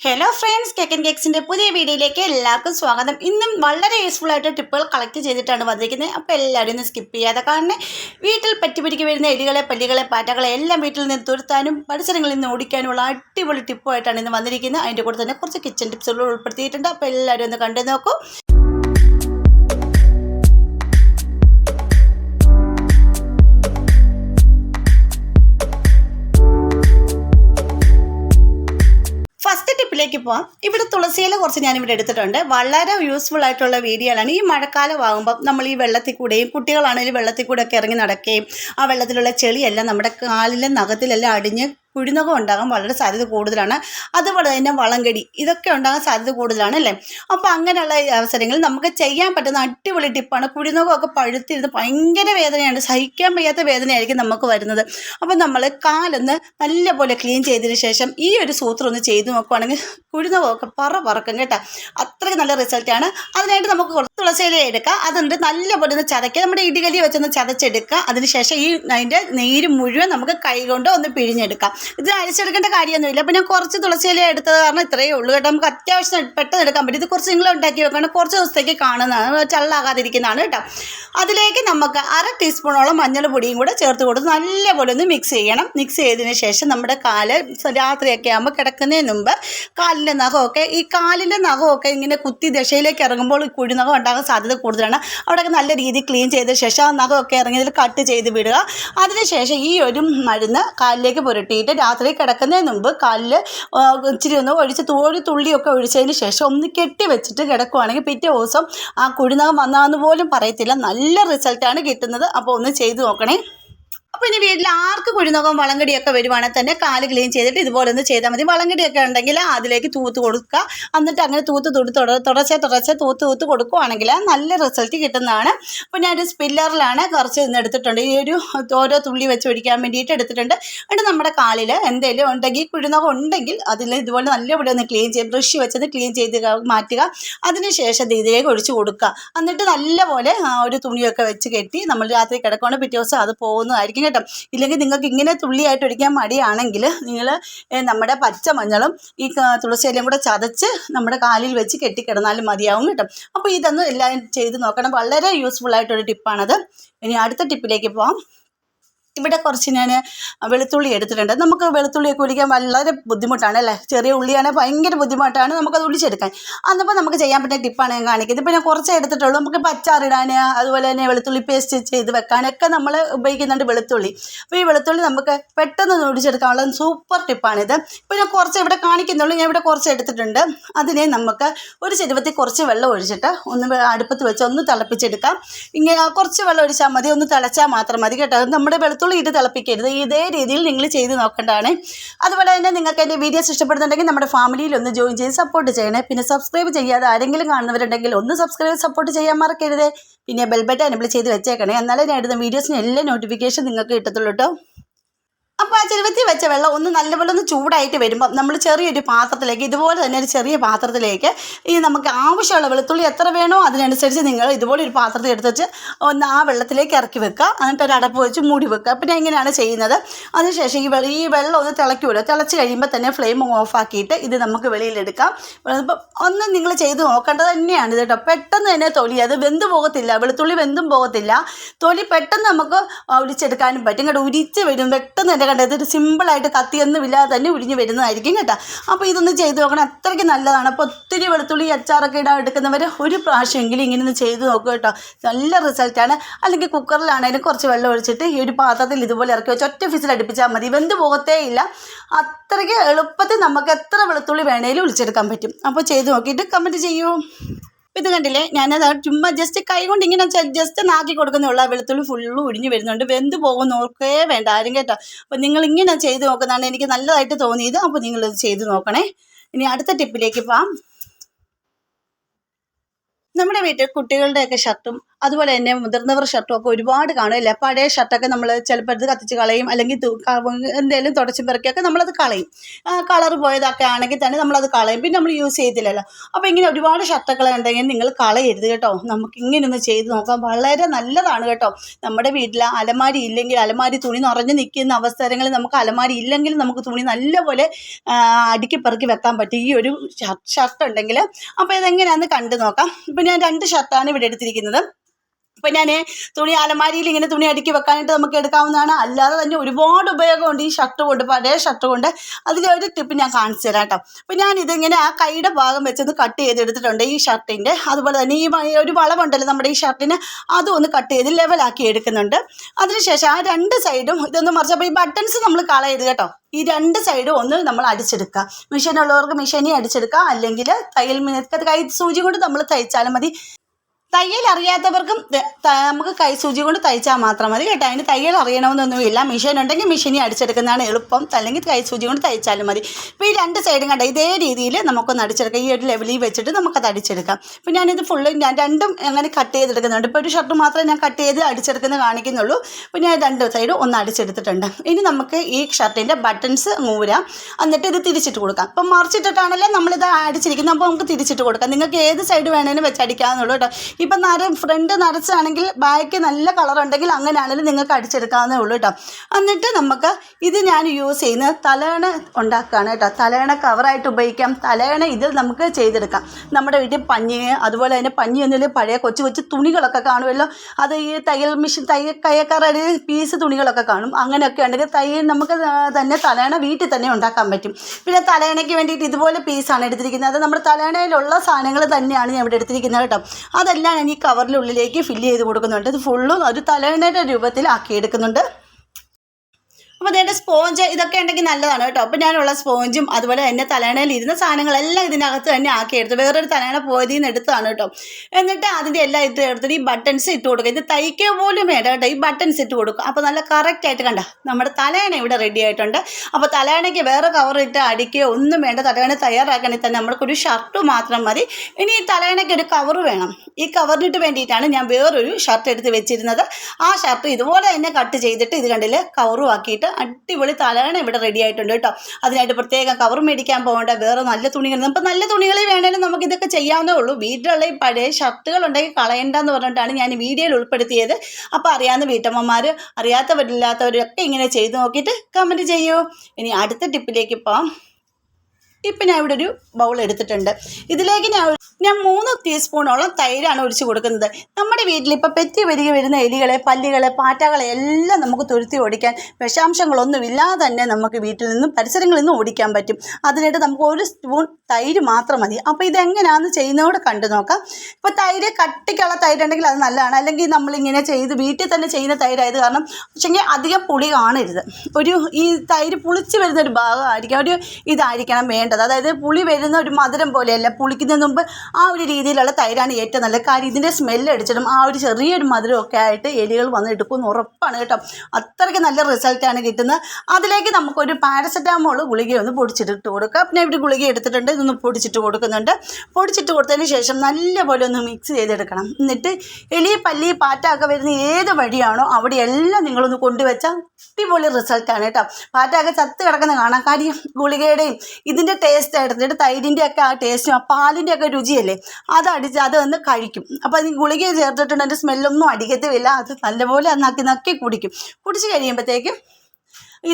Hello friends കേക്കൻ കേക്സിന്റെ പുതിയ വീഡിയോയിലേക്ക് എല്ലാവർക്കും സ്വാഗതം. ഇന്നും വളരെ യൂസ്ഫുൾ ആയിട്ട് ടിപ്പുകൾ കളക്ട് ചെയ്തിട്ടാണ് വന്നിരിക്കുന്നത്. അപ്പോൾ എല്ലാവരും ഒന്ന് സ്കിപ്പ് ചെയ്യാതെ കാണണേ. വീട്ടിൽ പറ്റിപ്പിടിക്ക് വരുന്ന എലികളെ പല്ലികളെ പാറ്റകളെ എല്ലാം വീട്ടിൽ നിന്ന് തുരുത്താനും പരിസരങ്ങളിൽ നിന്ന് ഓടിക്കാനുമുള്ള അടിപൊളി ടിപ്പുമായിട്ടാണ് ഇന്ന് വന്നിരിക്കുന്നത്. അതിന്റെ കൂടെ തന്നെ കുറച്ച് കിച്ചൺ ടിപ്സുകൾ ഉൾപ്പെടുത്തിയിട്ടുണ്ട്. അപ്പോൾ എല്ലാവരും ഒന്ന് കണ്ടു നോക്കൂ. ടിപ്പിലേക്ക് പോവാം. ഇവിടെ തുളസിയില കുറച്ച് ഞാനിവിടെ എടുത്തിട്ടുണ്ട്. വളരെ യൂസ്ഫുൾ ആയിട്ടുള്ള വീഡിയോകളാണ് ഈ മഴക്കാലം ആകുമ്പം നമ്മൾ ഈ വെള്ളത്തിൽ കൂടെയും കുട്ടികളാണെങ്കിലും വെള്ളത്തിൽ കൂടെ ഒക്കെ ഇറങ്ങി നടക്കുകയും ആ വെള്ളത്തിലുള്ള ചെളിയെല്ലാം നമ്മുടെ കാലിലും നഖത്തിലെല്ലാം അടിഞ്ഞ് കുഴിനകം ഉണ്ടാകാൻ വളരെ സാധ്യത കൂടുതലാണ്. അതുപോലെ തന്നെ വളങ്കടി ഇതൊക്കെ ഉണ്ടാകാൻ സാധ്യത കൂടുതലാണ് അല്ലേ? അപ്പോൾ അങ്ങനെയുള്ള അവസരങ്ങളിൽ നമുക്ക് ചെയ്യാൻ പറ്റുന്ന അടിപൊളി ടിപ്പാണ് കുഴിനകമൊക്കെ പഴുത്തിരുന്ന് ഭയങ്കര വേദനയാണ് സഹിക്കാൻ വയ്യാത്ത വേദനയായിരിക്കും നമുക്ക് വരുന്നത്. അപ്പോൾ നമ്മൾ കാലൊന്ന് നല്ലപോലെ ക്ലീൻ ചെയ്തതിന് ശേഷം ഈ ഒരു സൂത്രം ഒന്ന് ചെയ്ത് നോക്കുവാണെങ്കിൽ കുഴിനകമൊക്കെ പറ പറക്കും കേട്ടോ. അത്രയ്ക്ക് നല്ല റിസൾട്ടാണ് അതിനായിട്ട് നമുക്ക് കുറച്ച് തുളസിയില എടുക്കുക അതുകൊണ്ട് നല്ലപോലെ ഒന്ന് ചതയ്ക്കുക. നമ്മുടെ ഇടികലി വെച്ചൊന്ന് ചതച്ചെടുക്കുക. അതിനുശേഷം ഈ അതിന്റെ നീര് മുഴുവൻ നമുക്ക് കൈ കൊണ്ട് ഒന്ന് പിഴിഞ്ഞെടുക്കാം. ഇത് അരിച്ചെടുക്കേണ്ട കാര്യമൊന്നുമില്ല. അപ്പോൾ ഞാൻ കുറച്ച് തുളസിയില എടുത്തത് കാരണം ഇത്രയേ ഉള്ളൂ കേട്ടോ. നമുക്ക് അത്യാവശ്യം പെട്ടെന്ന് എടുക്കാൻ പറ്റും. ഇത് കുറച്ച് നിങ്ങൾ ഉണ്ടാക്കി വെക്കണം. കുറച്ച് ദിവസത്തേക്ക് കാണുന്നതാണ്. ചള്ളാകാതിരിക്കുന്നതാണ് കേട്ടോ. അതിലേക്ക് നമുക്ക് അര ടീസ്പൂണോളം മഞ്ഞൾ പൊടിയും കൂടെ ചേർത്ത് കൊടുത്ത് നല്ലപോലെ ഒന്ന് മിക്സ് ചെയ്യണം. മിക്സ് ചെയ്തതിന് ശേഷം നമ്മുടെ കാൽ രാത്രിയൊക്കെ ആകുമ്പോൾ കിടക്കുന്നതിന് മുമ്പ് കാലിന്റെ നഖമൊക്കെ ഈ കാലിന്റെ നഖമൊക്കെ ഇങ്ങനെ കുത്തി ദശയിലേക്ക് ഇറങ്ങുമ്പോൾ ഈ കുഴിനഖം ഉണ്ടാകാൻ സാധ്യത കൂടുതലാണ്. അവിടെയൊക്കെ നല്ല രീതിയിൽ ക്ലീൻ ചെയ്ത ശേഷം ആ നഖമൊക്കെ ഇറങ്ങിയതിൽ കട്ട് ചെയ്ത് വിടുക. അതിനുശേഷം ഈ ഒരു മരുന്ന് കാലിലേക്ക് പുരട്ടിയിട്ട് രാത്രി കിടക്കുന്നതിന് മുമ്പ് കാലിൽ ഇച്ചിരി ഒന്ന് ഒഴിച്ച് തോഴി തുള്ളിയൊക്കെ ഒഴിച്ചതിന് ശേഷം ഒന്ന് കെട്ടി വെച്ചിട്ട് കിടക്കുവാണെങ്കിൽ പിറ്റേ ദിവസം ആ കുഴിനകം വന്നാന്ന് പോലും പറയത്തില്ല. നല്ല റിസൾട്ടാണ് കിട്ടുന്നത്. അപ്പോൾ ഒന്ന് ചെയ്ത് നോക്കണേ. അപ്പോൾ ഇനി വീട്ടിൽ ആർക്ക് കുഴിനോക്കം വളങ്കടിയൊക്കെ വരുവാണെങ്കിൽ തന്നെ കാൽ ക്ലീൻ ചെയ്തിട്ട് ഇതുപോലെ ഒന്ന് ചെയ്താൽ മതി. വളങ്കടിയൊക്കെ ഉണ്ടെങ്കിൽ അതിലേക്ക് തൂത്ത് കൊടുക്കുക. എന്നിട്ട് അങ്ങനെ തൂത്ത് തൂത്ത് തുടർച്ച തുടച്ച തൂത്ത് തൂത്ത് കൊടുക്കുവാണെങ്കിൽ നല്ല റിസൾട്ട് കിട്ടുന്നതാണ്. അപ്പോൾ ഞാനൊരു സ്പില്ലറിലാണ് കുറച്ച് ഇന്ന് എടുത്തിട്ടുണ്ട്. ഈ ഒരു ഓരോ തുള്ളി വെച്ച് ഒഴിക്കാൻ വേണ്ടിയിട്ട് എടുത്തിട്ടുണ്ട്. എന്നിട്ട് നമ്മുടെ കാലിൽ എന്തെങ്കിലും ഉണ്ടെങ്കിൽ കുഴിനകം ഉണ്ടെങ്കിൽ അതിൽ ഇതുപോലെ നല്ലപോലെ ഒന്ന് ക്ലീൻ ചെയ്ത് ബ്രഷ് വെച്ചത് ക്ലീൻ ചെയ്ത് മാറ്റുക. അതിനുശേഷം ഇത് ഇതിലേക്ക് ഒഴിച്ച് കൊടുക്കുക. എന്നിട്ട് നല്ലപോലെ ഒരു തുണിയൊക്കെ വെച്ച് കെട്ടി നമ്മൾ രാത്രി കിടക്കുകയാണ് പിറ്റേ ദിവസം അത് പോകുന്നതായിരിക്കും കേട്ടോ ഇല്ലെങ്കിൽ നിങ്ങൾക്ക് ഇങ്ങനെ തുള്ളിയായിട്ട് ഒഴിക്കാൻ മടിയാണെങ്കിൽ നിങ്ങൾ നമ്മുടെ പച്ചമഞ്ഞളും ഈ തുളസിയിലും കൂടെ ചതച്ച് നമ്മുടെ കാലിൽ വെച്ച് കെട്ടിക്കിടന്നാലും മതിയാവും കേട്ടോ. അപ്പോൾ ഇതൊന്ന് എല്ലാവരും ചെയ്ത് നോക്കണം. വളരെ യൂസ്ഫുൾ ആയിട്ടൊരു ടിപ്പാണത്. ഇനി അടുത്ത ടിപ്പിലേക്ക് പോവാം. ഇവിടെ കുറച്ച് ഞാൻ വെളുത്തുള്ളി എടുത്തിട്ടുണ്ട്. നമുക്ക് വെളുത്തുള്ളിയൊക്കെ ഒലിക്കാൻ വളരെ ബുദ്ധിമുട്ടാണ് അല്ലേ? ചെറിയ ഉള്ളിയാണ് ഭയങ്കര ബുദ്ധിമുട്ടാണ് നമുക്കത് ഒളിച്ചെടുക്കാൻ അന്നപ്പോൾ നമുക്ക് ചെയ്യാൻ പറ്റിയ ടിപ്പാണ് ഞാൻ കാണിക്കുന്നത്. ഇപ്പോൾ ഞാൻ കുറച്ച് എടുത്തിട്ടുള്ളൂ. നമുക്ക് പച്ചാറിടാൻ അതുപോലെ തന്നെ വെളുത്തുള്ളി പേസ്റ്റ് ചെയ്ത് വെക്കാനൊക്കെ നമ്മൾ ഉപയോഗിക്കുന്നുണ്ട് വെളുത്തുള്ളി. അപ്പോൾ ഈ വെളുത്തുള്ളി നമുക്ക് പെട്ടെന്ന് ഒടിച്ചെടുക്കാനുള്ള സൂപ്പർ ടിപ്പാണിത് ഇപ്പോൾ ഞാൻ കുറച്ച് ഇവിടെ കാണിക്കുന്നുള്ളൂ. ഞാൻ ഇവിടെ കുറച്ച് എടുത്തിട്ടുണ്ട്. അതിനെ നമുക്ക് ഒരു ചെരുവത്തിൽ കുറച്ച് വെള്ളം ഒഴിച്ചിട്ട് ഒന്ന് അടുപ്പത്ത് വെച്ച് ഒന്ന് തിളപ്പിച്ചെടുക്കാം. ഇങ്ങനെ കുറച്ച് വെള്ളം ഒഴിച്ചാൽ മതി. ഒന്ന് തിളച്ചാൽ മാത്രം മതി കേട്ടോ. നമ്മുടെ വെളുത്തുള്ളി ഇട്ട് തിളപ്പിക്കരുത്. ഇതേ രീതിയിൽ നിങ്ങൾ ചെയ്ത് നോക്കേണ്ടതാണ്. അതുപോലെ തന്നെ നിങ്ങൾക്ക് എന്റെ വീഡിയോസ് ഇഷ്ടപ്പെടുന്നുണ്ടെങ്കിൽ നമ്മുടെ ഫാമിലിയിൽ ഒന്ന് ജോയിൻ ചെയ്ത് സപ്പോർട്ട് ചെയ്യണേ. പിന്നെ സബ്സ്ക്രൈബ് ചെയ്യാതെ ആരെങ്കിലും കാണുന്നവരുണ്ടെങ്കിൽ ഒന്ന് സബ്സ്ക്രൈബ് സപ്പോർട്ട് ചെയ്യാൻ മറക്കരുത്. പിന്നെ ബെൽ ബട്ടൺ എനബിൾ ചെയ്ത് വെച്ചേക്കണേ. എന്നാലേ ഞാൻ ഇടുന്ന വീഡിയോസിന് എല്ലാ നോട്ടിഫിക്കേഷൻ നിങ്ങൾക്ക് കിട്ടത്തുള്ളൂ കേട്ടോ അപ്പോൾ ആ ചെരുവത്തിൽ വെച്ച വെള്ളം ഒന്ന് നല്ലപോലെ ഒന്ന് ചൂടായിട്ട് വരുമ്പോൾ നമ്മൾ ചെറിയൊരു പാത്രത്തിലേക്ക് ഇതുപോലെ തന്നെ ഒരു ചെറിയ പാത്രത്തിലേക്ക് ഈ നമുക്ക് ആവശ്യമുള്ള വെളുത്തുള്ളി എത്ര വേണോ അതിനനുസരിച്ച് നിങ്ങൾ ഇതുപോലെ ഒരു പാത്രത്തിൽ എടുത്ത് വെച്ച് ഒന്ന് ആ വെള്ളത്തിലേക്ക് ഇറക്കി വെക്കുക. എന്നിട്ട് ഒരു അടപ്പ് വെച്ച് മൂടി വെക്കുക. പിന്നെ എങ്ങനെയാണ് ചെയ്യുന്നത്? അതിനുശേഷം ഈ വെള്ളം ഈ വെള്ളം ഒന്ന് തിളയ്ക്കുമല്ലോ തിളച്ച് കഴിയുമ്പോൾ തന്നെ ഫ്ലെയിം ഓഫാക്കിയിട്ട് ഇത് നമുക്ക് വെളിയിലെടുക്കാം. ഇപ്പം ഒന്ന് നിങ്ങൾ ചെയ്ത് നോക്കേണ്ടത് തന്നെയാണ് കേട്ടോ. പെട്ടെന്ന് തന്നെ തൊലി അത് വെന്ത് പോകത്തില്ല. വെളുത്തുള്ളി വെന്തും പോകത്തില്ല. തൊലി പെട്ടെന്ന് നമുക്ക് ഉരിച്ചെടുക്കാനും പറ്റും. കേട്ടോ ഉരിച്ച് വരും. പെട്ടെന്ന് തന്നെ കണ്ടത്. ഇതൊരു സിമ്പിളായിട്ട് കത്തിയൊന്നും ഇല്ലാതെ തന്നെ ഉരിഞ്ഞ് വരുന്നതായിരിക്കും കേട്ടോ. അപ്പോൾ ഇതൊന്ന് ചെയ്ത് നോക്കണം. അത്രയ്ക്ക് നല്ലതാണ്. അപ്പോൾ ഒത്തിരി വെളുത്തുള്ളി അച്ചാറൊക്കെ ഇടാൻ എടുക്കുന്നവർ ഒരു പ്രാവശ്യമെങ്കിലും ഇങ്ങനെ ഒന്ന് ചെയ്ത് നോക്കുക കേട്ടോ. നല്ല റിസൾട്ടാണ് അല്ലെങ്കിൽ കുക്കറിലാണെങ്കിലും കുറച്ച് വെള്ളം ഒഴിച്ചിട്ട് ഈ ഒരു പാത്രത്തിൽ ഇതുപോലെ ഇറക്കി വെച്ച് ഒറ്റ ഫിസിൽ അടുപ്പിച്ചാൽ മതി. വെന്ത് പോകത്തേ ഇല്ല. അത്രയ്ക്ക് എളുപ്പത്തിൽ നമുക്ക് എത്ര വെളുത്തുള്ളി വേണേലും ഒളിച്ചെടുക്കാൻ പറ്റും. അപ്പോൾ ചെയ്ത് നോക്കിയിട്ട് കമന്റ് ചെയ്യൂ. ഇത് കണ്ടില്ലേ? ഞാനത് ചുമ്മാ ജസ്റ്റ് കൈ കൊണ്ട് ഇങ്ങനെ ജസ്റ്റ് നാക്കി കൊടുക്കുന്നുള്ള വെളുത്തുള്ളി ഫുള്ള് ഒഴിഞ്ഞു വരുന്നുണ്ട്. വെന്ത് പോകും നോക്കേ വേണ്ട. ആരും കേട്ടോ? അപ്പോൾ നിങ്ങൾ ഇങ്ങനെ ചെയ്ത് നോക്കുന്നതാണ് എനിക്ക് നല്ലതായിട്ട് തോന്നിയത്. അപ്പോൾ നിങ്ങൾ ഇത് ചെയ്ത് നോക്കണേ. ഇനി അടുത്ത ടിപ്പിലേക്ക് പോവാം. നമ്മുടെ വീട്ടിൽ കുട്ടികളുടെയൊക്കെ ഷർട്ടും അതുപോലെ തന്നെ മുതിർന്നവർ ഷർട്ടും ഒക്കെ ഒരുപാട് കാണുമല്ലേ പഴയ ഷർട്ടൊക്കെ നമ്മൾ ചിലപ്പോൾ എടുത്ത് കത്തിച്ച് കളയും. അല്ലെങ്കിൽ എന്തെങ്കിലും തുടച്ചും പെറുക്കിയൊക്കെ നമ്മളത് കളയും. കളർ പോയതൊക്കെ ആണെങ്കിൽ തന്നെ നമ്മളത് കളയും. പിന്നെ നമ്മൾ യൂസ് ചെയ്തില്ലല്ലോ അപ്പോൾ ഇങ്ങനെ ഒരുപാട് ഷർട്ടുകൾ ഉണ്ടെങ്കിൽ നിങ്ങൾ കളയരുത് കേട്ടോ. നമുക്ക് ഇങ്ങനെ ഒന്ന് ചെയ്ത് നോക്കാം. വളരെ നല്ലതാണ് കേട്ടോ. നമ്മുടെ വീട്ടിൽ അലമാരി ഇല്ലെങ്കിൽ അലമാരി തുണി നിറഞ്ഞു നിൽക്കുന്ന അവസരങ്ങളിൽ നമുക്ക് അലമാരി ഇല്ലെങ്കിൽ നമുക്ക് തുണി നല്ലപോലെ അടുക്കി പെറുക്കി വെക്കാൻ പറ്റും. ഈ ഒരു ഷർട്ട് ഉണ്ടെങ്കിൽ അപ്പോൾ ഇതെങ്ങനെയാണെന്ന് കണ്ടു നോക്കാം. ഇപ്പം ഞാൻ രണ്ട് ഷർട്ടാണ് ഇവിടെ എടുത്തിരിക്കുന്നത്. ഇപ്പം ഞാൻ തുണി അലമാരിയിൽ ഇങ്ങനെ തുണി അടുക്കി വെക്കാനായിട്ട് നമുക്ക് എടുക്കാവുന്നതാണ്. അല്ലാതെ തന്നെ ഒരുപാട് ഉപയോഗമുണ്ട് ഈ ഷർട്ട് കൊണ്ട് പഴയ ഷർട്ട് കൊണ്ട്. അതിലൊരു ടിപ്പ് ഞാൻ കാണിച്ചു തരാം കേട്ടോ. അപ്പം ഞാൻ ഇതിങ്ങനെ ആ കൈയുടെ ഭാഗം വെച്ചൊന്ന് കട്ട് ചെയ്തെടുത്തിട്ടുണ്ട് ഈ ഷർട്ടിന്റെ അതുപോലെ തന്നെ ഈ ഒരു വളവുണ്ടല്ലോ നമ്മുടെ ഈ ഷർട്ടിന് അതും ഒന്ന് കട്ട് ചെയ്ത് ലെവലാക്കി എടുക്കുന്നുണ്ട്. അതിനുശേഷം ആ രണ്ട് സൈഡും ഇതൊന്ന് മറിച്ചപ്പോൾ ഈ ബട്ടൺസ് നമ്മൾ കളയരുത് കേട്ടോ. ഈ രണ്ട് സൈഡും ഒന്ന് നമ്മൾ അടിച്ചെടുക്കുക. മെഷീനുള്ളവർക്ക് ഉള്ളവർക്ക് അടിച്ചെടുക്കാം അടിച്ചെടുക്കുക. അല്ലെങ്കിൽ തയ്യൽ കൈ സൂചി കൊണ്ട് നമ്മൾ തയ്ച്ചാലും മതി. തയ്യൽ അറിയാത്തവർക്കും നമുക്ക് കൈ സൂചി കൊണ്ട് തയ്ച്ചാൽ മാത്രം മതി കേട്ടോ. അതിന് തയ്യൽ അറിയണമെന്നൊന്നുമില്ല മെഷീൻ ഉണ്ടെങ്കിൽ മെഷീനിൽ അടിച്ചെടുക്കുന്നതാണ് എളുപ്പം. അല്ലെങ്കിൽ കൈ സൂചി കൊണ്ട് തയ്ച്ചാലും മതി. ഇപ്പോൾ ഈ രണ്ട് സൈഡും കണ്ട? ഇതേ രീതിയിൽ നമുക്കൊന്ന് അടിച്ചെടുക്കാം. ഈ ഒരു ലെവലിൽ വെച്ചിട്ട് നമുക്കത് അടിച്ചെടുക്കാം. ഇപ്പോൾ ഞാനിത് ഫുള്ള് ഞാൻ രണ്ടും അങ്ങനെ കട്ട് ചെയ്തെടുക്കുന്നുണ്ട്. ഇപ്പോൾ ഒരു ഷർട്ട് മാത്രമേ ഞാൻ കട്ട് ചെയ്ത് അടിച്ചെടുക്കുന്ന കാണിക്കുന്നുള്ളൂ. അപ്പോൾ ഞാൻ രണ്ട് സൈഡ് ഒന്ന് അടിച്ചെടുത്തിട്ടുണ്ട്. ഇനി നമുക്ക് ഈ ഷർട്ടിന്റെ ബട്ടൺസ് മൂരാം എന്നിട്ട് ഇത് തിരിച്ചിട്ട് കൊടുക്കാം. അപ്പം മറിച്ചിട്ടിട്ടാണല്ലോ നമ്മളിത് അടിച്ചിരിക്കുന്നത്. അപ്പോൾ നമുക്ക് തിരിച്ചിട്ട് കൊടുക്കാം. നിങ്ങൾക്ക് ഏത് സൈഡ് വേണേലും വെച്ച് അടിക്കാമെന്നുള്ളൂ കേട്ടോ. ഇപ്പം നര ഫ്രണ്ട് നരച്ചാണെങ്കിൽ ബാക്ക് നല്ല കളർ ഉണ്ടെങ്കിൽ അങ്ങനെയാണെങ്കിലും നിങ്ങൾക്ക് അടിച്ചെടുക്കാവുന്നേ ഉള്ളൂ കേട്ടോ എന്നിട്ട് നമുക്ക് ഇത് ഞാൻ യൂസ് ചെയ്യുന്നത് തലേണ ഉണ്ടാക്കുകയാണ് കേട്ടോ തലേണ കവറായിട്ട് ഉപയോഗിക്കാം. തലേണ ഇതിൽ നമുക്ക് ചെയ്തെടുക്കാം. നമ്മുടെ വീട്ടിൽ പഞ്ഞി അതുപോലെ തന്നെ പഞ്ഞി എന്നില്ല പഴയ കൊച്ചു കൊച്ചു തുണികളൊക്കെ കാണുമല്ലോ. അത് ഈ തയ്യൽ മെഷീൻ തയ്യൽ കയ്യക്കാരുടെ പീസ് തുണികളൊക്കെ കാണും. അങ്ങനെയൊക്കെ ഉണ്ടെങ്കിൽ തയ്യൽ നമുക്ക് തന്നെ തലേണ വീട്ടിൽ തന്നെ ഉണ്ടാക്കാൻ പറ്റും. പിന്നെ തലേണയ്ക്ക് വേണ്ടിയിട്ട് ഇതുപോലെ പീസാണ് എടുത്തിരിക്കുന്നത്. അത് നമ്മുടെ തലേണയിലുള്ള സാധനങ്ങൾ തന്നെയാണ് ഞാൻ ഇവിടെ എടുത്തിരിക്കുന്നത് കേട്ടോ അതെല്ലാം ഞാൻ ഈ കവറിനുള്ളിലേക്ക് ഫില്ല് ചെയ്ത് കൊടുക്കുന്നുണ്ട്? ഇത് ഫുള്ളും ഒരു തലേണയുടെ രൂപത്തിൽ ആക്കിയെടുക്കുന്നുണ്ട് അപ്പോൾ അതിന്റെ സ്പോഞ്ച് ഇതൊക്കെ ഉണ്ടെങ്കിൽ നല്ലതാണ് കേട്ടോ. അപ്പോൾ ഞാനുള്ള സ്പോഞ്ചും അതുപോലെ തന്നെ തലയണയിൽ ഇരുന്ന സാധനങ്ങളെല്ലാം ഇതിനകത്ത് തന്നെ ആക്കി ആക്കിയെടുത്തു വേറൊരു തലയണ പോയതിൽ നിന്ന് എടുത്തതാണ് കേട്ടോ. എന്നിട്ട് അതിന്റെ എല്ലാം ഇട്ട് എടുത്തിട്ട് ഈ ബട്ടൺസ് ഇട്ട് കൊടുക്കുക. ഇത് തയ്ക്കുക പോലും വേണ്ട കേട്ടോ. ഈ ബട്ടൺസ് ഇട്ട് കൊടുക്കുക. അപ്പോൾ നല്ല കറക്റ്റായിട്ട് കണ്ട? നമ്മുടെ തലയണ ഇവിടെ റെഡി ആയിട്ടുണ്ട്. അപ്പോൾ തലയണയ്ക്ക് വേറെ കവർ ഇട്ട് അടിക്കുകയോ ഒന്നും വേണ്ട. തലയണ തയ്യാറാക്കണമെങ്കിൽ തന്നെ നമ്മൾക്കൊരു ഷർട്ട് മാത്രം മതി. ഇനി ഈ തലയണയ്ക്ക് ഒരു കവർ വേണം. ഈ കവറിനിട്ട് വേണ്ടിയിട്ടാണ് ഞാൻ വേറൊരു ഷർട്ട് എടുത്ത് വെച്ചിരുന്നത്. ആ ഷർട്ട് ഇതുപോലെ തന്നെ കട്ട് ചെയ്തിട്ട് ഇത് കണ്ടില്ല? കവറും ആക്കിയിട്ട് അടിപൊളി തലയണ ഇവിടെ റെഡി ആയിട്ടുണ്ട് കേട്ടോ. അതിനായിട്ട് പ്രത്യേകം കവർ മേടിക്കാൻ പോകേണ്ട. വേറെ നല്ല തുണികൾ. നമുക്ക് നല്ല തുണികളിൽ വേണേലും നമുക്ക് ഇതൊക്കെ ചെയ്യാവുന്നേ ഉള്ളൂ. വീട്ടിലുള്ള ഈ പഴയ ഷർട്ടുകൾ ഉണ്ടെങ്കിൽ കളയണ്ടെന്ന് പറഞ്ഞിട്ടാണ് ഞാൻ വീഡിയോയിൽ ഉൾപ്പെടുത്തിയത്. അപ്പോൾ അറിയാവുന്ന വീട്ടമ്മമാർ അറിയാത്തവരില്ലാത്തവരൊക്കെ ഇങ്ങനെ ചെയ്ത് നോക്കിയിട്ട് കമന്റ് ചെയ്യൂ. ഇനി അടുത്ത ടിപ്പിലേക്ക് പോകാം ഇപ്പം ഞാൻ ഇവിടെ ഒരു ബൗൾ എടുത്തിട്ടുണ്ട്. ഇതിലേക്ക് ഞാൻ ഞാൻ മൂന്ന് ടീസ്പൂണോളം തൈരാണ് ഒഴിച്ച് കൊടുക്കുന്നത്. നമ്മുടെ വീട്ടിൽ ഇപ്പോൾ പെറ്റി വരിക വരുന്ന എലികളെ പല്ലികളെ പാറ്റകളെ എല്ലാം നമുക്ക് തുരുത്തി ഓടിക്കാൻ വിഷാംശങ്ങളൊന്നും ഇല്ലാതെ തന്നെ നമുക്ക് വീട്ടിൽ നിന്നും പരിസരങ്ങളിൽ നിന്നും ഓടിക്കാൻ പറ്റും. അതിനായിട്ട് നമുക്ക് ഒരു സ്പൂൺ തൈര് മാത്രം മതി. അപ്പോൾ ഇതെങ്ങനെയാണെന്ന് ചെയ്യുന്നതോടെ കണ്ടു നോക്കാം. ഇപ്പോൾ തൈര് കട്ടിക്കുള്ള തൈരുണ്ടെങ്കിൽ അത് നല്ലതാണ്. അല്ലെങ്കിൽ നമ്മളിങ്ങനെ ചെയ്ത് വീട്ടിൽ തന്നെ ചെയ്യുന്ന തൈരായത് കാരണം പക്ഷേങ്കിൽ അധികം പുളി കാണരുത്. ഒരു ഈ തൈര് പുളിച്ച് വരുന്ന ഒരു ഭാഗമായിരിക്കും. ഒരു ഇതായിരിക്കണം വേണ്ടത്. അതായത് പുളി വരുന്ന ഒരു മധുരം പോലെയല്ല. പുളിക്കുന്നതിന് മുമ്പ് ആ ഒരു രീതിയിലുള്ള തൈരാണ് ഏറ്റവും നല്ലത്. കാര്യം ഇതിന്റെ സ്മെല്ല് അടിച്ചിടും ആ ഒരു ചെറിയൊരു മധുരമൊക്കെ ആയിട്ട് എലികൾ വന്ന് എടുക്കുമെന്ന് ഉറപ്പാണ് കേട്ടോ. അത്രയ്ക്ക് നല്ല റിസൾട്ടാണ് കിട്ടുന്നത്. അതിലേക്ക് നമുക്കൊരു പാരസെറ്റാമോൾ ഗുളിക ഒന്ന് പൊടിച്ചിട്ട് കൊടുക്കുക പിന്നെ ഇവിടെ ഗുളിക എടുത്തിട്ടുണ്ട്. ഇതൊന്ന് പൊടിച്ചിട്ട് കൊടുക്കുന്നുണ്ട്. പൊടിച്ചിട്ട് കൊടുത്തതിന് ശേഷം നല്ലപോലെ ഒന്ന് മിക്സ് ചെയ്തെടുക്കണം. എന്നിട്ട് എലി പല്ലി പാറ്റാക്ക വരുന്ന ഏത് വഴിയാണോ അവിടെയെല്ലാം നിങ്ങളൊന്ന് കൊണ്ടുവച്ചാൽ അടിപൊളി റിസൾട്ടാണ് കേട്ടോ. പാറ്റാക്ക ചത്ത് കിടക്കുന്ന കാണാം. കാര്യം ഗുളികയുടെയും ഇതിന്റെ ടേസ്റ്റ് എടുത്തിട്ട് തൈരിന്റെ ഒക്കെ ആ ടേസ്റ്റും ആ പാലിന്റെ ഒക്കെ രുചിയല്ലേ? അത് അടിച്ച് അത് ഒന്ന് കഴിക്കും. അപ്പോൾ അത് ഈ ഗുളിക ചേർത്തിട്ടുണ്ട് അതിന്റെ സ്മെല്ലൊന്നും അടിക്കത്തുമില്ല. അത് നല്ലപോലെ നക്കി നക്കി കുടിക്കും. കുടിച്ച് കഴിയുമ്പോഴത്തേക്കും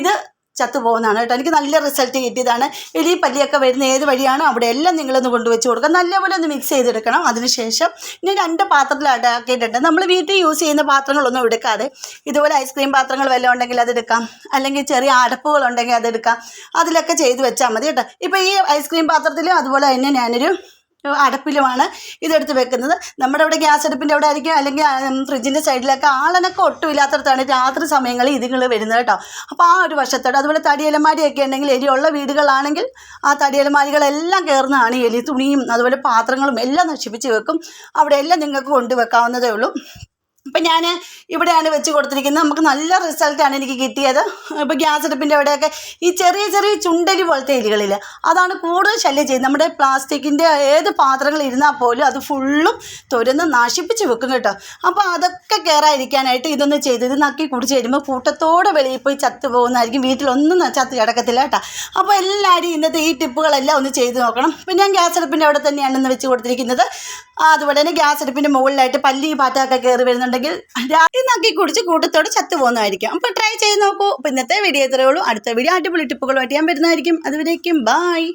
ഇത് ചത്തുപോകുന്നതാണ് കേട്ടോ. എനിക്ക് നല്ല റിസൾട്ട് കിട്ടിയതാണ്. എലി പല്ലിയൊക്കെ വരുന്ന ഏത് വഴിയാണോ അവിടെ എല്ലാം നിങ്ങളൊന്ന് കൊണ്ടുവച്ച് കൊടുക്കുക. നല്ലപോലെ ഒന്ന് മിക്സ് ചെയ്തെടുക്കണം. അതിനുശേഷം ഇനി രണ്ട് പാത്രത്തിലാക്കിയിട്ടുണ്ട് നമ്മൾ വീട്ടിൽ യൂസ് ചെയ്യുന്ന പാത്രങ്ങളൊന്നും എടുക്കാതെ ഇതുപോലെ ഐസ്ക്രീം പാത്രങ്ങൾ വല്ലതും ഉണ്ടെങ്കിൽ അതെടുക്കാം അല്ലെങ്കിൽ ചെറിയ അടപ്പുകളുണ്ടെങ്കിൽ അതെടുക്കാം അതിലൊക്കെ ചെയ്ത് വെച്ചാൽ മതി കേട്ടോ. ഇപ്പോൾ ഈ ഐസ്ക്രീം പാത്രത്തിലും അതുപോലെ തന്നെ ഞാനൊരു അടപ്പിലുമാണ് ഇതെടുത്ത് വെക്കുന്നത്. നമ്മുടെ ഇവിടെ ഗ്യാസ് അടുപ്പിന്റെ അവിടെ ആയിരിക്കും. അല്ലെങ്കിൽ ഫ്രിഡ്ജിന്റെ സൈഡിലൊക്കെ ആളനൊക്കെ ഒട്ടും ഇല്ലാത്തടത്താണ് രാത്രി സമയങ്ങളിൽ ഇതുങ്ങൾ വരുന്നത് കേട്ടോ. അപ്പോൾ ആ ഒരു വശത്തോട് അതുപോലെ തടിയലമാരിയൊക്കെ ഉണ്ടെങ്കിൽ എലിയുള്ള വീടുകളാണെങ്കിൽ ആ തടിയലമാരികളെല്ലാം കയറുന്നതാണ് എലി തുണിയും അതുപോലെ പാത്രങ്ങളും എല്ലാം നശിപ്പിച്ച് വെക്കും. അവിടെയെല്ലാം നിങ്ങൾക്ക് കൊണ്ടുവെക്കാവുന്നതേ ഉള്ളൂ. ഇപ്പം ഞാൻ ഇവിടെയാണ് വെച്ച് കൊടുത്തിരിക്കുന്നത്. നമുക്ക് നല്ല റിസൾട്ടാണ് എനിക്ക് കിട്ടിയത്. ഇപ്പോൾ ഗ്യാസ് അടുപ്പിന്റെ അവിടെയൊക്കെ ഈ ചെറിയ ചെറിയ ചുണ്ടലി പോലത്തെ എലികളിൽ അതാണ് കൂടുതൽ ശല്യം ചെയ്യുന്നത്. നമ്മുടെ പ്ലാസ്റ്റിക്കിന്റെ ഏത് പാത്രങ്ങൾ ഇരുന്നാൽ പോലും അത് ഫുള്ളും തുരന്ന് നശിപ്പിച്ച് വെക്കും കേട്ടോ. അപ്പോൾ അതൊക്കെ കയറാതിരിക്കാനായിട്ട് ഇതൊന്ന് ചെയ്ത് ഇത് നക്കി കുടിച്ച് വരുമ്പോൾ കൂട്ടത്തോടെ വെളിയിൽ പോയി ചത്ത് പോകുന്നതായിരിക്കും. വീട്ടിലൊന്നും ചത്ത് കിടക്കത്തില്ല കേട്ടോ. അപ്പോൾ എല്ലാവരും ഇന്നത്തെ ഈ ടിപ്പുകളെല്ലാം ഒന്ന് ചെയ്ത് നോക്കണം. ഇപ്പം ഞാൻ ഗ്യാസ് അടുപ്പിന്റെ അവിടെ തന്നെയാണ് ഇന്ന് വെച്ച് കൊടുത്തിരിക്കുന്നത്. അതുപോലെ തന്നെ ഗ്യാസ് അടുപ്പിന്റെ മുകളിലായിട്ട് പല്ലി പാറ്റൊക്കെ കയറി വരുന്നുണ്ടെങ്കിൽ രാത്രി നക്കി കുടിച്ച് കൂട്ടത്തോടെ ചത്തു പോകുന്നതായിരിക്കും. അപ്പോൾ ട്രൈ ചെയ്ത് നോക്കൂ. ഇന്നത്തെ വീഡിയോ ഇത്രയേ ഉള്ളൂ. അടുത്ത വീഡിയോ അടിപൊളി ടിപ്പുകളുമായിട്ട് ഞാൻ വരുന്നതായിരിക്കും. അതുവരേക്കും ബായ്